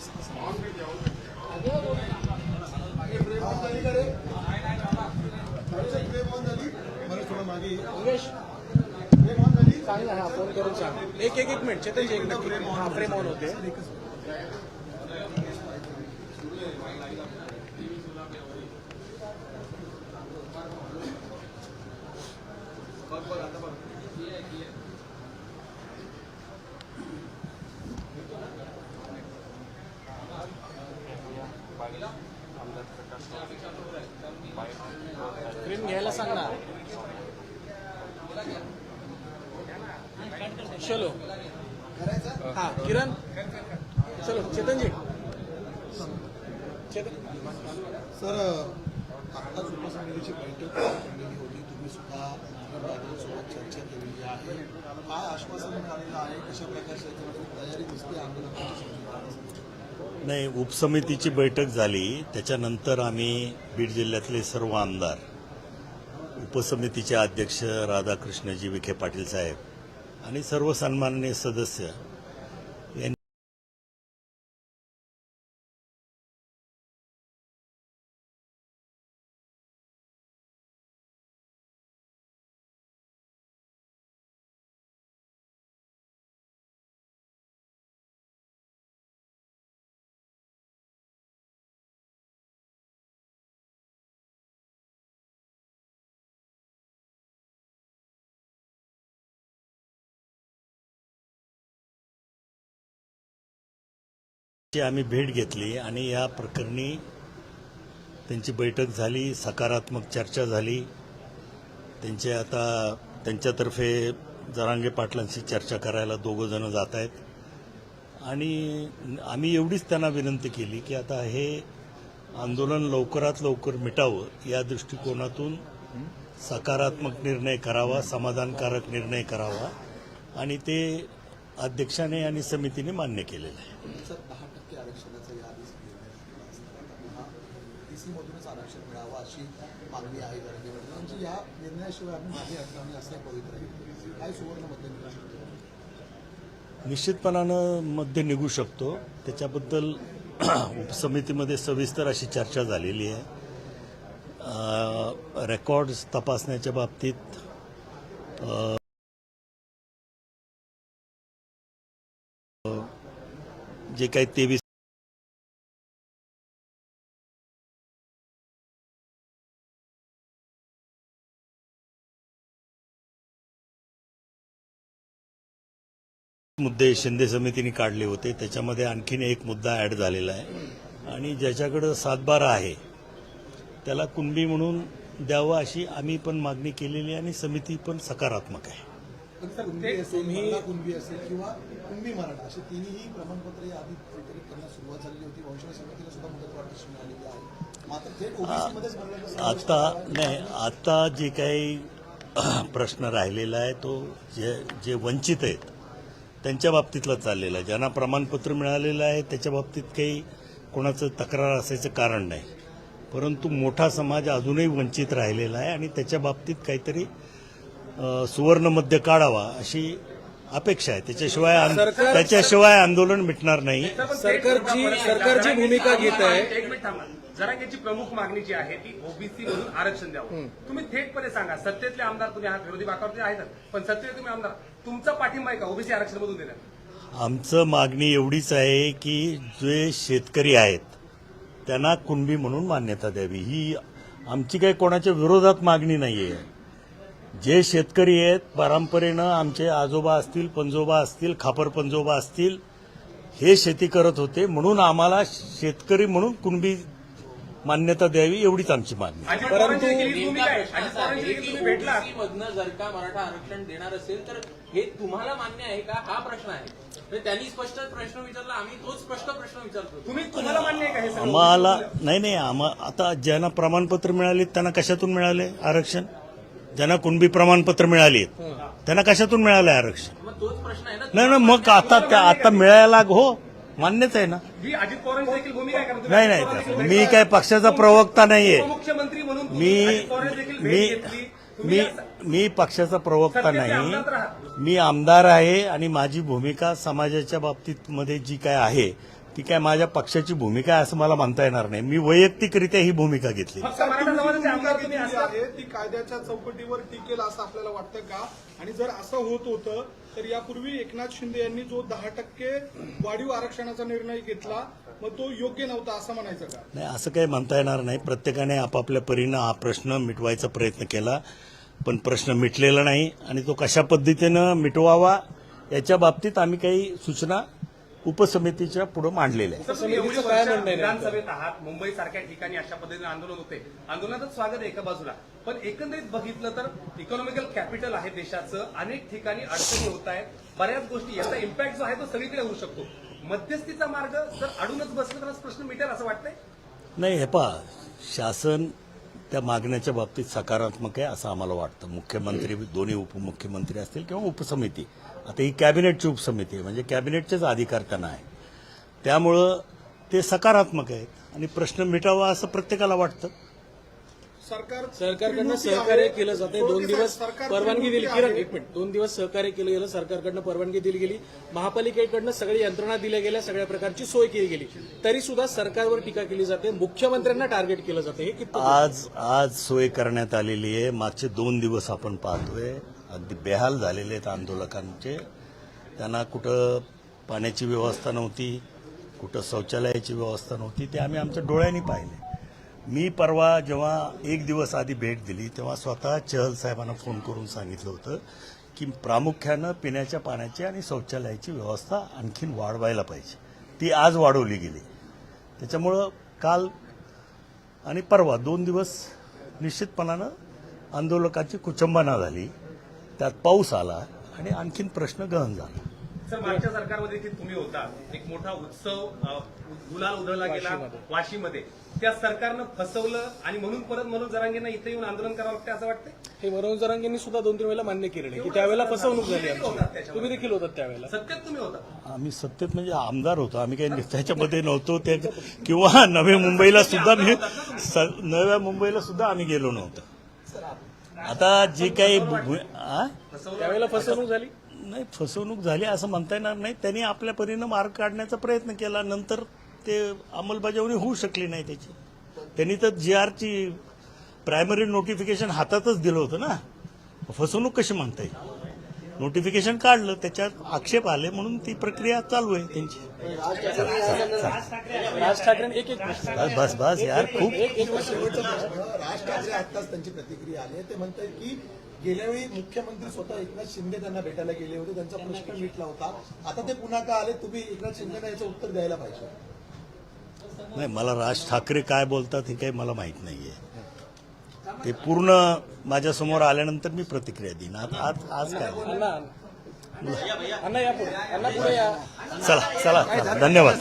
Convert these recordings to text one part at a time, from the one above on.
हा एक एक एक मिनिट चेतनजी एक नक्की हा फ्रेम ऑन होते फ्रेम घ्यायला सांग ना. चलो. हा किरण. चलो चेतनजी. चेतन. सर आत्ताच उपसमितीची बैठक केलेली होती. तुम्ही सुद्धा सोबत चर्चा केलेली आहे. काय आश्वासन मिळालेलं आहे. कशा प्रकारची तयारी दिसते आंदोलनाची समजूत नाही उपसमितीची बैठक झाली. त्याच्यानंतर आम्ही बीड जिल्ह्यातले सर्व आमदार उपसमितीचे अध्यक्ष राधाकृष्णजी विखे पाटील साहेब आणि सर्व सन्माननीय सदस्य ची आम्ही भेट घेतली आणि या प्रकरणी त्यांची बैठक झाली सकारात्मक चर्चा झाली. त्यांचे आता त्यांच्यातर्फे जरांगे पाटलांशी चर्चा करायला दोघं जण जात आहेत. आणि आम्ही एवढीच त्यांना विनंती केली की आता हे आंदोलन लवकरात लवकर मिटावं. या दृष्टिकोनातून सकारात्मक निर्णय करावा समाधानकारक निर्णय करावा. आणि ते अध्यक्षाने आणि समितीने मान्य केलेलं आहे सर दहा टक्के आरक्षणाचा याआधीच सी आरक्षण मिळावं अशी मागणी आहे गरजे म्हणजे या निर्णयाशिवाय आम्ही मागे हटणार नाही असं पवित्र आहे. काय सुवर्णमध्ये मिळू शकतो निश्चितपणानं मध्ये निघू शकतो. त्याच्याबद्दल उपसमितीमध्ये सविस्तर अशी चर्चा झालेली आहे. रेकॉर्ड्स तपासण्याच्या बाबतीत जे काही तेवीस मुद्दे शिंदे समितीने काढले होते. त्याच्यामध्ये आणखीन एक मुद्दा ऍड झालेला आहे. आणि ज्याच्याकडं सातबारा आहे त्याला कुणबी म्हणून द्यावं अशी आम्ही पण मागणी केलेली आहे आणि समिती पण सकारात्मक आहे. कुणबी असेल मराठा कुणबी असेल किंवा कुणबी मराठा अशी तिन्ही प्रमाणपत्रे आधी काहीतरी त्यांना सुरुवात झालेली होती. वंशज समितीला सुद्धा मुदत वाटची मिळालेली आहे. मात्र थेट ओबीसी मध्येच म्हणलं आता नाही आता जे काही प्रश्न राहिलेला आहे तो जे जे वंचित आहेत त्यांच्या बाबतीतला चाललेला आहे. ज्यांना प्रमाणपत्र मिळालेलं आहे त्याच्या बाबतीत काही कोणाचं तक्रार असायचं कारण नाही. परंतु मोठा समाज अजूनही वंचित राहिलेला आहे आणि त्याच्या बाबतीत काहीतरी अ, सुवर्ण मध्य काढावा अशी अपेक्षा आहे. त्याच्याशिवाय त्याच्याशिवाय आंदोलन मिटणार नाही. सरकारची सरकारची भूमिका घेत आहे एक मिनिट थांबा. जरांगेची प्रमुख मागणी जी आहे ती ओबीसी मधून आरक्षण द्यावं. तुम्ही थेटपणे सांगा सत्तेतले आमदार तुम्ही आहात विरोधी बाकावरती आहेत पण सत्तेत तुम्ही आमदार तुमचा पाठिंबा आहे का ओबीसी आरक्षण मधून देण्यात? आमचं मागणी एवढीच आहे की जे शेतकरी आहेत त्यांना कुणबी म्हणून मान्यता द्यावी. ही आमची काही कोणाच्या विरोधात मागणी नाही आहे जे शेतकरी आहेत परंपरेनं आमचे आजोबा असतील पंजोबा असतील खापर पंजोबा असतील हे शेती करत होते म्हणून आम्हाला शेतकरी म्हणून कुणबी मान्यता द्यावी एवढीच आमची मागणी भेटला मधनं जर का मराठा आरक्षण देणार असेल तर हे तुम्हाला मान्य आहे का? हा प्रश्न आहे. म्हणजे त्यांनी स्पष्ट प्रश्न विचारला आम्ही तोच स्पष्ट प्रश्न विचारतो. तुम्ही तुम्हाला मान्य आहे का सगळं? आम्हाला नाही नाही आम्हा आता ज्यांना प्रमाणपत्र मिळाले त्यांना कशातून मिळाले आरक्षण? ज्यांना कुणबी प्रमाणपत्र मिळाली त्यांना कशातून मिळालं आरक्षण? तोच प्रश्न आहे ना. नाही ना मग आता त्या आता मिळायला हो. मान्यच आहे ना? ही अजित पवारांची देखील भूमिका आहे का? तुम्ही नाही अजित नाही मी काय पक्षाचा प्रवक्ता नाहीये. उपमुख्यमंत्री म्हणून तुम्ही मी अजित पवारांची देखील मी भेट घेतली. तुम्ही मी मी पक्षाचा प्रवक्ता सत्तेचे नाही. आमदार तर आहात. मी आमदार आहे आणि माझी भूमिका समाजाच्या बाबतीत मध्ये जी काय आहे ती काय माझ्या पक्षाची भूमिका आहे असं मला म्हणता येणार नाही. मी वैयक्तिकरित्या ही भूमिका घेतली फक्त मराठा समाजाचे आमदार तुम्ही घेतलेली असतात? आहे? ती कायद्याच्या चौकटीवर टिकेल असं आपल्याला वाटतं का? आणि जर असं होत होतं तर यापूर्वी एकनाथ शिंदे यांनी जो दहा टक्के वाढीव आरक्षणाचा निर्णय घेतला मग तो योग्य नव्हता असं म्हणायचं का? नाही असं काही म्हणता येणार नाही. प्रत्येकाने आपापल्या परीनं हा प्रश्न मिटवायचा प्रयत्न केला पण प्रश्न मिटलेला नाही आणि तो कशा पद्धतीनं मिटवावा याच्या बाबतीत आम्ही काही सूचना उपसमितीच्या पुढे मांडलेल्या आहे? विधानसभेत आहात मुंबई सारख्या ठिकाणी अशा पद्धतीने आंदोलन होते. आंदोलनातच स्वागत आहे एका बाजूला. पण एकंदरीत बघितलं तर इकॉनॉमिकल कॅपिटल आहे देशाचं. अनेक ठिकाणी अडचणी होत आहेत. बऱ्याच गोष्टी याचा इम्पॅक्ट जो आहे तो सगळीकडे होऊ शकतो. मध्यस्थीचा मार्ग जर अडूनच बसला तर हा प्रश्न मिटेल असं वाटतंय? नाही हे पहा शासन त्या मागण्याच्या बाबतीत सकारात्मक आहे असं आम्हाला वाटतं. मुख्यमंत्री दोन्ही उपमुख्यमंत्री असतील किंवा उपसमिती. आता ही कॅबिनेटची उपसमिती आहे म्हणजे कॅबिनेटचेच अधिकार त्यांना आहे. त्यामुळं ते सकारात्मक आहेत आणि प्रश्न मिटावा असं प्रत्येकाला वाटतं. सरकार सरकारकडनं सहकार्य. केलं जाते दोन दिवस परवानगी दिली. किरण. एक मिनिट. दोन दिवस सहकार्य केलं गेलं सरकारकडनं परवानगी दिली गेली. महापालिकेकडनं सगळी यंत्रणा दिल्या गेल्या सगळ्या प्रकारची सोय केली गेली. तरी सुद्धा सरकारवर टीका केली जाते. मुख्यमंत्र्यांना टार्गेट केलं जाते. हे किती आज आज सोय करण्यात आलेली आहे. मागचे दोन दिवस आपण पाहतोय. अगदी बेहाल झालेले आहेत आंदोलकांचे. त्यांना कुठं पाण्याची व्यवस्था नव्हती कुठं शौचालयाची व्यवस्था नव्हती ते आम्ही आमच्या डोळ्यांनी पाहिले. मी परवा जेव्हा एक दिवस आधी भेट दिली तेव्हा स्वतः चहल साहेबांना फोन करून सांगितलं होतं की प्रामुख्यानं पिण्याच्या पाण्याची आणि शौचालयाची व्यवस्था आणखीन वाढवायला पाहिजे. ती आज वाढवली गेली. त्याच्यामुळं काल आणि परवा दोन दिवस निश्चितपणानं आंदोलकाची कुचंबना झाली. त्यात पाऊस आला आणि आणखीन प्रश्न गहन झाला. सर मागच्या सरकारमध्ये देखील तुम्ही होता. एक मोठा उत्सव गुलाल उधळला गेला वाशीमध्ये. त्या सरकारनं फसवलं आणि म्हणून परत म्हणून जरांगेंना इथे येऊन आंदोलन करावं लागतं असं वाटतंय? हे मनोज जरांगेंनी सुद्धा दोन तीन वेळेला मान्य केलेलं आहे. की त्यावेळेला फसवणूक झाली तुम्ही देखील होतात आमची. तुम्ही देखील होतात त्यावेळेला. सत्यात तुम्ही होता. आम्ही सत्तेत म्हणजे आमदार होतो. आम्ही काही त्याच्यामध्ये नव्हतो. ते किंवा नव्या मुंबईला सुद्धा मी नव्या मुंबईला सुद्धा आम्ही गेलो नव्हतो. आता जे काही? त्यावेळेला फसवणूक झाली? नाही फसवणूक झाली असं म्हणता येणार नाही. त्यांनी आपल्या परीनं मार्ग काढण्याचा प्रयत्न केला. नंतर ते अंमलबजावणी होऊ शकली नाही त्याची. त्यांनी तर जी आरची प्रायमरी नोटिफिकेशन हातातच दिलं होतं ना. फसवणूक कशी म्हणता येईल? नोटिफिकेशन काढलं. त्याच्यात आक्षेप आले म्हणून ती प्रक्रिया चालू आहे त्यांची. राज ठाकरे एक एक प्रश्न बस बस यार खूप राज ठाकरे आत्ताच त्यांची प्रतिक्रिया आली आहे. ते म्हणतात की गेल्या वेळी मुख्यमंत्री स्वतः एकनाथ शिंदे त्यांना भेटायला गेले होते त्यांचा प्रश्न मिटला होता. आता ते पुन्हा का आले? तुम्ही एकनाथ शिंदेना याचं उत्तर द्यायला पाहिजे. नाही मला राज ठाकरे काय बोलतात हे काही मला माहीत नाहीये. ते पूर्ण माझ्यासमोर आल्यानंतर मी प्रतिक्रिया देईन. आज आज आज काय? अण्णा अण्णा या पुढे. अण्णा पुढे या. चला चला चला. धन्यवाद.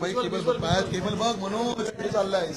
बाई केबल बघ कुठे चाललाय.